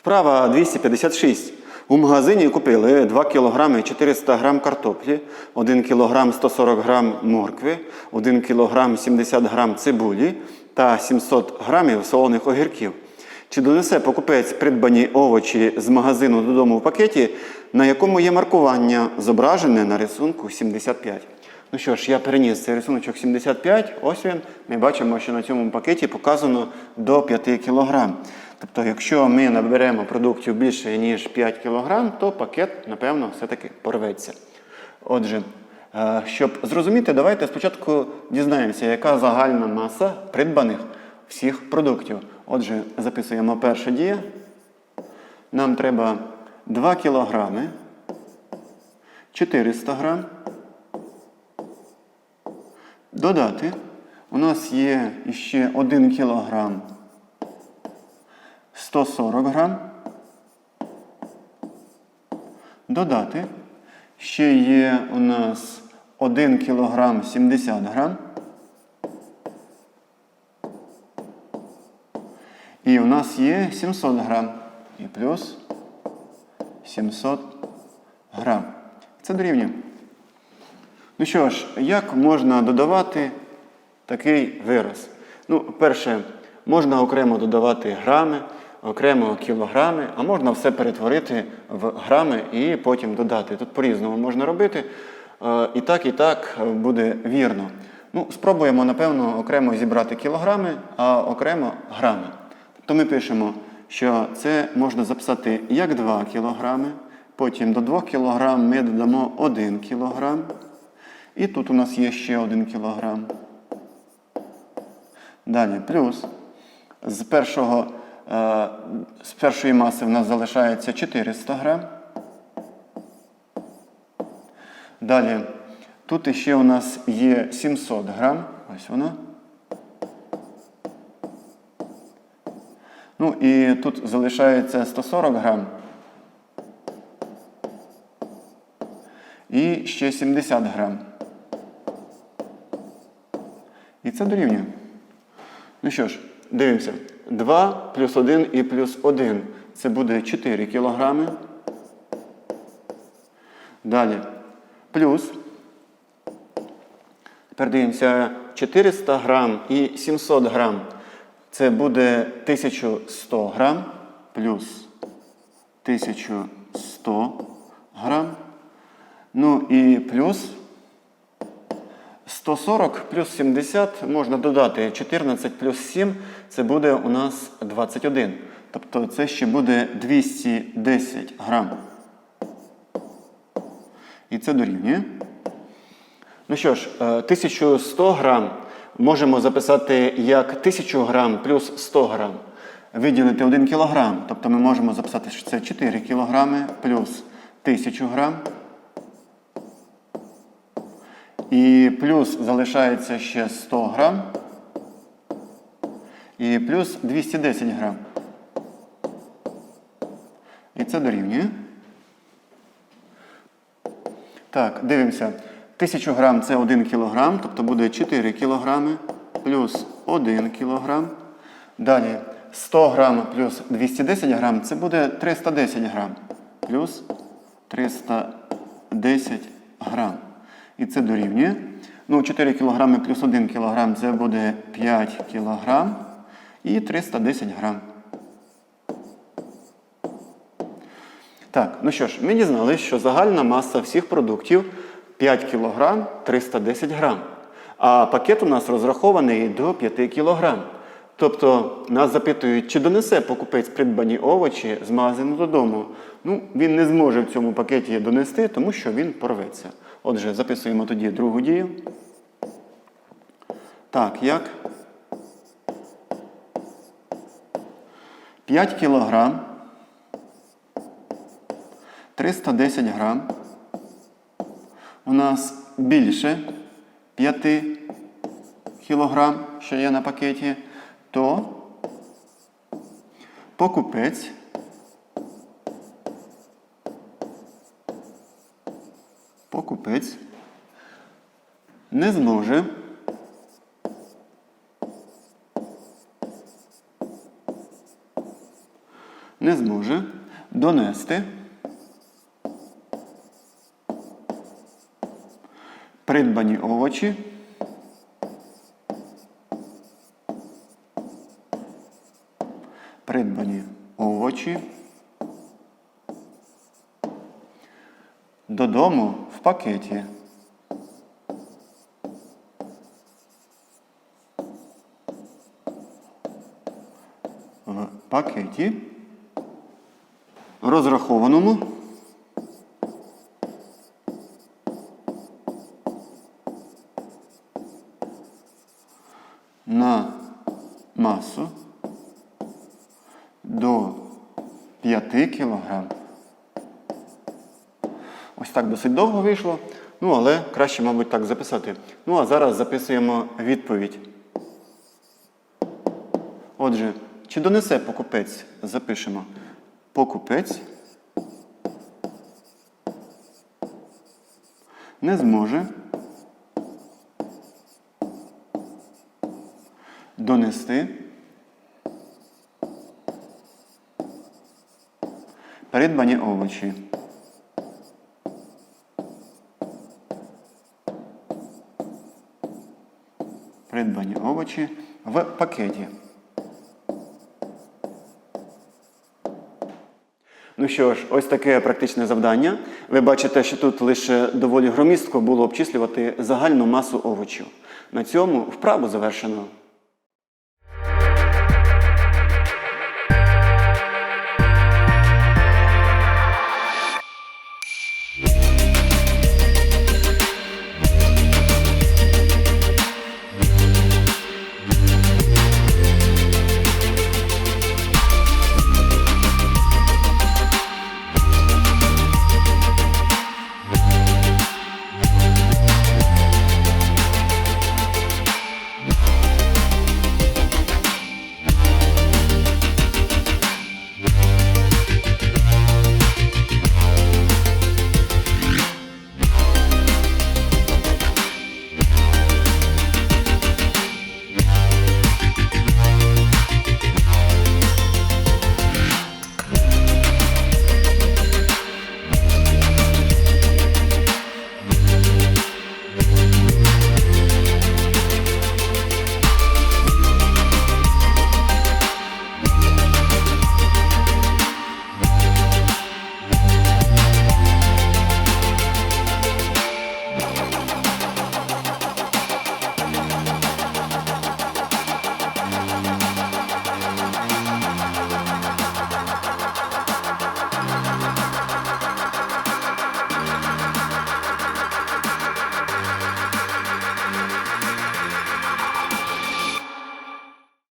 Вправа 256. У магазині купили 2 кг 400 г картоплі, 1 кг 140 г моркви, 1 кг 70 г цибулі та 700 г солоних огірків. Чи донесе покупець придбані овочі з магазину додому в пакеті, на якому є маркування, зображене на рисунку 75? Ну що ж, я переніс цей рисуночок 75. Ось він. Ми бачимо, що на цьому пакеті показано до 5 кг. Тобто, якщо ми наберемо продуктів більше, ніж 5 кг, то пакет, напевно, все-таки порветься. Отже, е, щоб зрозуміти, давайте спочатку дізнаємося, яка загальна маса придбаних всіх продуктів. Отже, записуємо перша дія. Нам треба 2 кг 400 грам. Додати. У нас є ще 1 кг 140 грам. Додати. Ще є у нас 1 кг 70 грам. І у нас є 700 грам. І плюс 700 грам. Це дорівнює. Ну що ж, як можна додавати такий вираз? Ну, перше, можна окремо додавати грами, окремо кілограми, а можна все перетворити в грами і потім додати. Тут по-різному можна робити. Е, І так, і так буде вірно. Ну, спробуємо, напевно, окремо зібрати кілограми, а окремо грами. Тобто ми пишемо, що це можна записати як 2 кілограми, потім до 2 кг ми додамо 1 кілограм. І тут у нас є ще 1 кілограм. Далі плюс. З, першого, з першої маси в нас залишається 400 грам. Далі тут ще у нас є 700 грам. Ось воно. Ну і тут залишається 140 грам. І ще 70 грам. І це дорівнює. Ну що ж, дивимося. 2 плюс 1 і плюс 1. Це буде 4 кілограми. Далі. Плюс. Тепер дивимося 400 грам і 700 грам. Це буде 1100 грам плюс 1100 грам. Ну і плюс 140 плюс 70 можна додати 14 плюс 7, це буде у нас 21. Тобто це ще буде 210 грам. І це дорівнює. Ну що ж, е, 1100 грам можемо записати як 1000 грам плюс 100 грам. Виділити 1 кілограм. Тобто ми можемо записати, що це 4 кілограми плюс 1000 грам. І плюс залишається ще 100 грам. І плюс 210 грам. І це дорівнює. Так, дивимося. 1000 грам це 1 кілограм, тобто буде 4 кілограми плюс 1 кілограм. Далі 100 грам плюс 210 грам це буде 310 грам. Плюс 310 грам. Це дорівнює. Ну, 4 кг плюс 1 кг це буде 5 кг і 310 грам. Так, ну що ж, ми дізналися, що загальна маса всіх продуктів 5 кг 310 грам. А пакет у нас розрахований до 5 кг. Тобто нас запитують, чи донесе покупець придбані овочі з магазину додому. Ну, він не зможе в цьому пакеті донести, тому що він порветься. Отже, записуємо тоді другу дію. Так, як? 5 кілограм. 310 грам. У нас більше 5 кілограм, що є на пакеті, то покупець покупець не зможе не зможе донести придбані овочі придбані овочі додому пакеті. В пакеті, розрахованому на масу до 5 кг. Ось так досить довго вийшло. Ну, але краще, мабуть, так записати. Ну, а зараз записуємо відповідь. Отже, чи донесе покупець? Запишемо. Покупець не зможе донести придбані овочі. Придбані овочі в пакеті. Ну що ж, ось таке практичне завдання. Ви бачите, що тут лише доволі громістко було обчислювати загальну масу овочів. На цьому вправу завершено.